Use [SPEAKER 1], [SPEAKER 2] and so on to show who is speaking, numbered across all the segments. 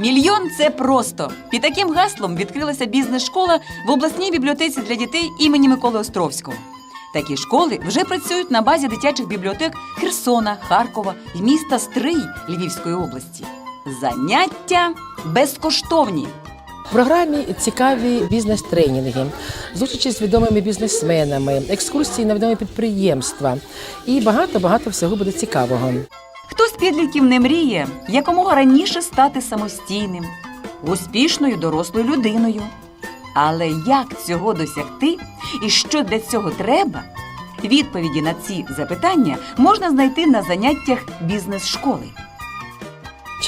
[SPEAKER 1] Мільйон це просто. Під таким гаслом відкрилася бізнес-школа в обласній бібліотеці для дітей імені Миколи Островського. Такі школи вже працюють на базі дитячих бібліотек Херсона, Харкова і міста Стрий Львівської області. Заняття безкоштовні.
[SPEAKER 2] В програмі цікаві бізнес-тренінги, зустрічі з відомими бізнесменами, екскурсії на відомі підприємства і багато багато всього буде цікавого.
[SPEAKER 1] Підлітків не мріє якомога раніше стати самостійним, успішною дорослою людиною. Але як цього досягти і що для цього треба? Відповіді на ці запитання можна знайти на заняттях бізнес-школи.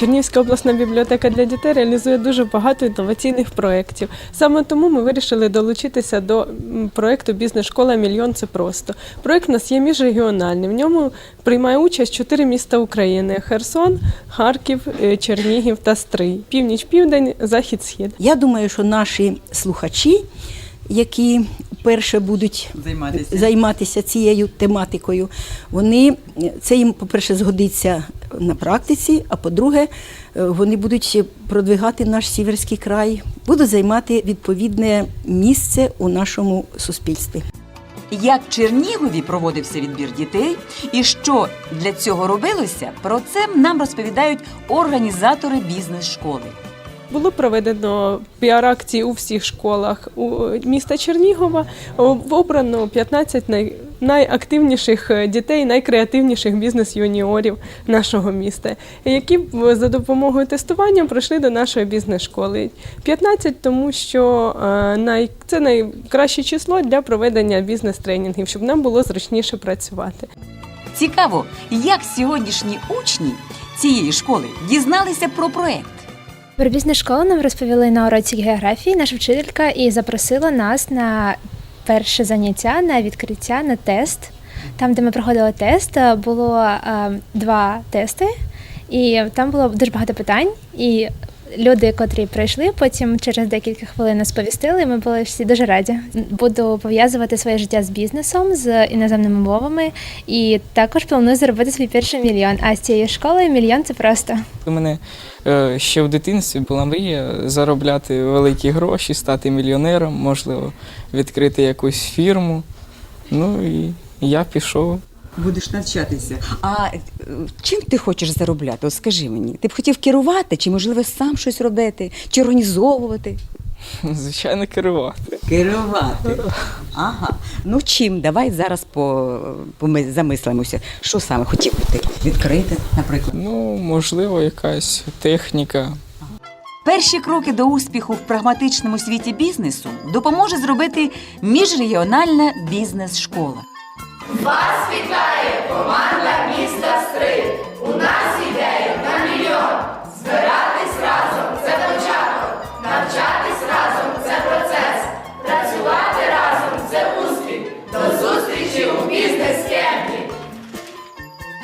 [SPEAKER 3] Чернівська обласна бібліотека для дітей реалізує дуже багато інноваційних проєктів. Саме тому ми вирішили долучитися до проєкту Бізнес-школа Мільйон це просто. Проєкт у нас є міжрегіональний. В ньому приймає участь чотири міста України: Херсон, Харків, е, Чернігів та Стрий. Північ, південь, захід, схід.
[SPEAKER 4] Я думаю, що наші слухачі, які перше будуть
[SPEAKER 1] Займатися.
[SPEAKER 4] займатися цією тематикою, вони це їм, по-перше, згодиться на практиці, а по-друге, е, вони будуть ще продвигати наш сіверський край, будуть займати відповідне місце у нашому суспільстві.
[SPEAKER 1] Як в Чернігові проводився відбір дітей і що для цього робилося, про це нам розповідають організатори бізнес-школи.
[SPEAKER 3] Було проведено піар-акції у всіх школах у міста Чернігова. Обрано 15 най, найактивніших е, дітей, найкреативніших бізнес-юніорів нашого міста, які б за допомогою тестування прийшли до нашої бізнес-школи. 15, тому що е, це найкраще число для проведення бізнес-тренінгів, щоб нам було зручніше працювати.
[SPEAKER 1] Цікаво, як сьогоднішні учні цієї школи дізналися про проект.
[SPEAKER 5] Про бізнес-школу нам розповіли на уроці географії наша вчителька і запросила нас на перше заняття, на відкриття, на тест. Там, де ми проходили тест, е, було е, два тести, і там було дуже багато питань. І люди, котрі прийшли, потім через декілька хвилин нас повістили. і Ми були всі дуже раді. Буду пов'язувати своє життя з бізнесом, з іноземними мовами, і також планую заробити свій перший мільйон. А з цією школою мільйон це просто.
[SPEAKER 6] У мене ще в дитинстві була мрія заробляти великі гроші, стати мільйонером, можливо, відкрити якусь фірму. Ну і я пішов.
[SPEAKER 7] Будеш навчатися. А е, чим ти хочеш заробляти? От скажи мені, ти б хотів керувати, чи можливо сам щось робити, чи організовувати?
[SPEAKER 6] Звичайно, керувати.
[SPEAKER 7] Керувати. Ага. Ну чим? Давай зараз по, поми- замислимося. Що саме хотів би ти відкрити, наприклад?
[SPEAKER 6] Ну, можливо, якась техніка.
[SPEAKER 1] Перші кроки до успіху в прагматичному світі бізнесу допоможе зробити міжрегіональна бізнес-школа. В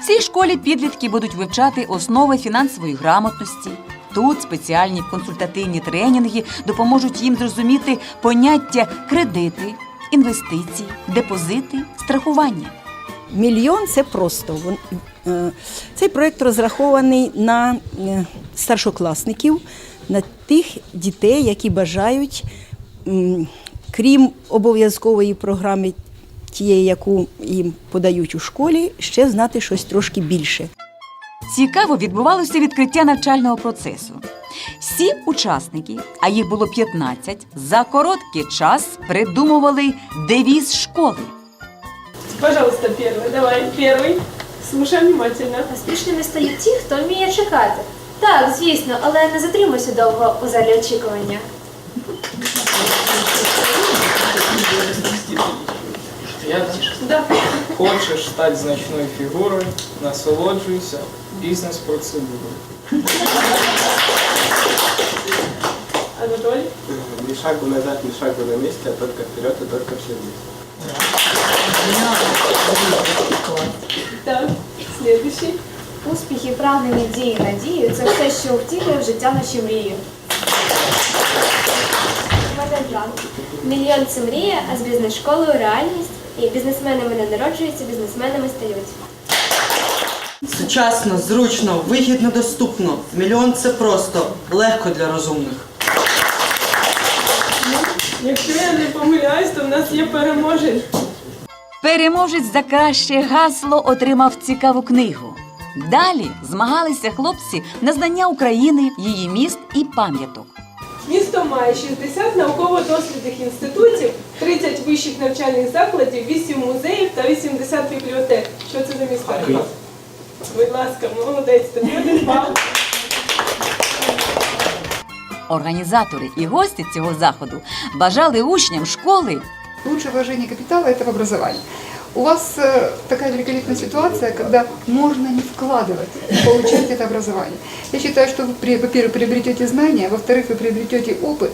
[SPEAKER 1] цій школі підлітки будуть вивчати основи фінансової грамотності. Тут спеціальні консультативні тренінги допоможуть їм зрозуміти поняття кредити, інвестиції, депозити, страхування.
[SPEAKER 4] Мільйон це просто. Е, Цей проєкт розрахований на е, старшокласників, на тих дітей, які бажають, крім обов'язкової програми, тієї, яку їм подають у школі, ще знати щось трошки більше.
[SPEAKER 1] Цікаво відбувалося відкриття навчального процесу. Всі учасники, а їх було 15, за короткий час придумували девіз школи.
[SPEAKER 3] Пожалуйста, перший, давай, перший. Слушай внимательно.
[SPEAKER 8] Успішними стають ті, хто вміє чекати. Так, звісно, але не затримуйся довго у залі очікування.
[SPEAKER 3] Да.
[SPEAKER 6] Хочеш стати значною фігурою, насолоджуйся бізнес-процедурою.
[SPEAKER 3] Анатолій.
[SPEAKER 9] Ни шагу назад, ни шагу на месте, а только вперед и только все вместе.
[SPEAKER 3] Так, следующий.
[SPEAKER 8] Успіхи, прагнення, дії, надії це все, що втілює в життя наші мрії. Мадам Мільйон це мрія, а з бізнес-школою реальність. І бізнесменами не народжуються, бізнесменами стають.
[SPEAKER 10] Сучасно, зручно, вигідно, доступно. Мільйон це просто легко для розумних.
[SPEAKER 3] Якщо я не помиляюсь, то в нас є переможець.
[SPEAKER 1] Переможець за краще гасло отримав цікаву книгу. Далі змагалися хлопці на знання України, її міст і пам'яток.
[SPEAKER 3] Місто має 60 науково-дослідних інститутів, 30 вищих навчальних закладів, 8 музеїв та 80 бібліотек. Що це за місто? Будь ласка, молодець, тобі один бал.
[SPEAKER 1] Організатори і гості цього заходу бажали учням школи
[SPEAKER 11] Лучшее вложение капитала – это в образование. У вас э, такая великолепная ситуация, когда можно не вкладывать, получать это образование. Я считаю, что вы, при- во-первых, приобретете знания, во-вторых, вы приобретете опыт,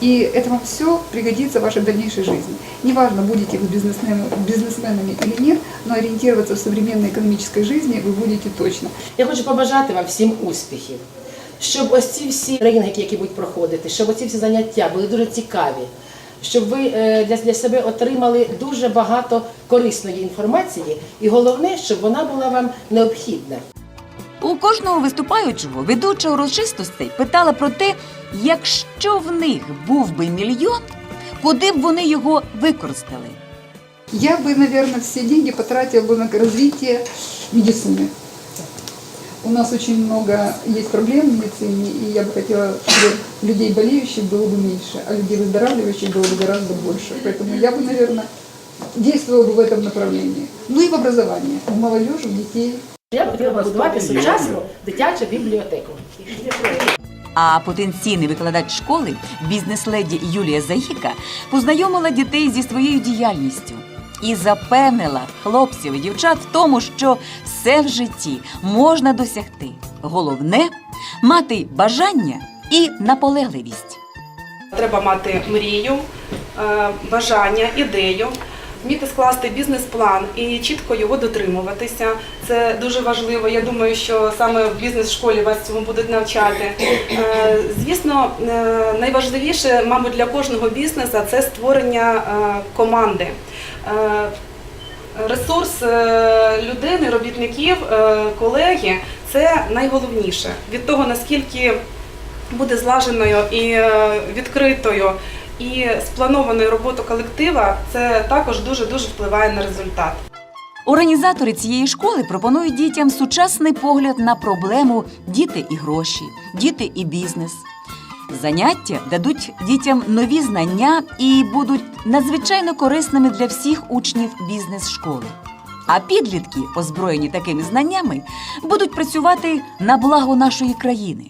[SPEAKER 11] и это вам все пригодится в вашей дальнейшей жизни. Неважно, будете вы бизнесменами, бизнесменами или нет, но ориентироваться в современной экономической жизни вы будете точно.
[SPEAKER 2] Я хочу побажати вам всім успіхів, щоб ось ці всі тренінги, які будуть проходити, щоб оці всі заняття були дуже цікаві, щоб ви е, для, для себе отримали дуже багато корисної інформації, і головне, щоб вона була вам необхідна.
[SPEAKER 1] У кожного виступаючого ведуча урочистостей питала про те, якщо в них був би мільйон, куди б вони його використали.
[SPEAKER 11] Я бы, наверное, все деньги потратила бы на развитие медицины. У нас очень много есть проблем в медицине, и я бы хотела, чтобы людей болеющих было бы меньше, а людей выздоравливающих было бы гораздо больше. Поэтому я бы, наверное, действовала бы в этом направлении. Ну и в образовании, в молодежи, в детей.
[SPEAKER 2] Я б хотіла побудувати сучасну дитячу бібліотеку.
[SPEAKER 1] А потенційний викладач школи, бізнес-леді Юлія Заїка, познайомила дітей зі своєю діяльністю і запевнила хлопців і дівчат в тому, що все в житті можна досягти. Головне мати бажання і наполегливість.
[SPEAKER 12] Треба мати мрію, е, бажання, ідею, вміти скласти бізнес-план і чітко його дотримуватися. Це дуже важливо. Я думаю, що саме в бізнес-школі вас цьому будуть навчати. Е, Звісно, е, найважливіше, мабуть, для кожного бізнесу це створення команди. Е, Ресурс е, людини, робітників, е, колеги це найголовніше. Від того, наскільки буде злаженою і відкритою і спланованою робота колектива, це також дуже дуже впливає на результат.
[SPEAKER 1] Організатори цієї школи пропонують дітям сучасний погляд на проблему діти і гроші, діти і бізнес. Заняття дадуть дітям нові знання і будуть надзвичайно корисними для всіх учнів бізнес-школи. А підлітки, озброєні такими знаннями, будуть працювати на благо нашої країни.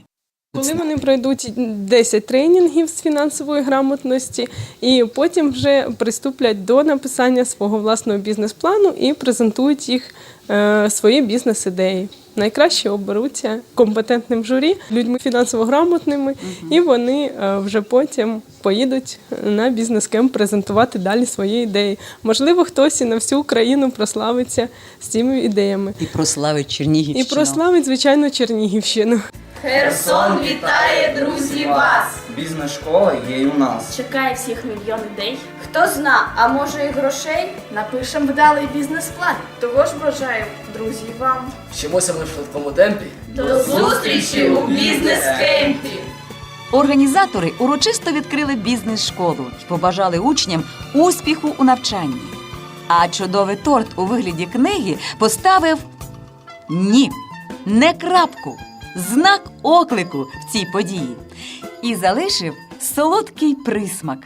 [SPEAKER 3] Коли вони пройдуть 10 тренінгів з фінансової грамотності, і потім вже приступлять до написання свого власного бізнес-плану і презентують їх е, свої бізнес-ідеї. Найкраще оберуться компетентним журі, людьми фінансово грамотними, і вони е, вже потім поїдуть на бізнес-кемп презентувати далі свої ідеї. Можливо, хтось і на всю Україну прославиться з цими ідеями.
[SPEAKER 1] І прославить Чернігівщину.
[SPEAKER 3] І прославить, звичайно, Чернігівщину.
[SPEAKER 13] Херсон вітає, друзі, вас!
[SPEAKER 6] Бізнес-школа є і у нас.
[SPEAKER 13] Чекає всіх мільйон ідей. Хто зна, а може і грошей? Напишем вдалий бізнес-план. Того ж бажаю, друзі, вам.
[SPEAKER 2] Вчимося ми в швидкому темпі.
[SPEAKER 13] До зустрічі у бізнес-кемпі!
[SPEAKER 1] Організатори урочисто відкрили бізнес-школу і побажали учням успіху у навчанні. А чудовий торт у вигляді книги поставив ні, не крапку, знак оклику в цій події і залишив солодкий присмак.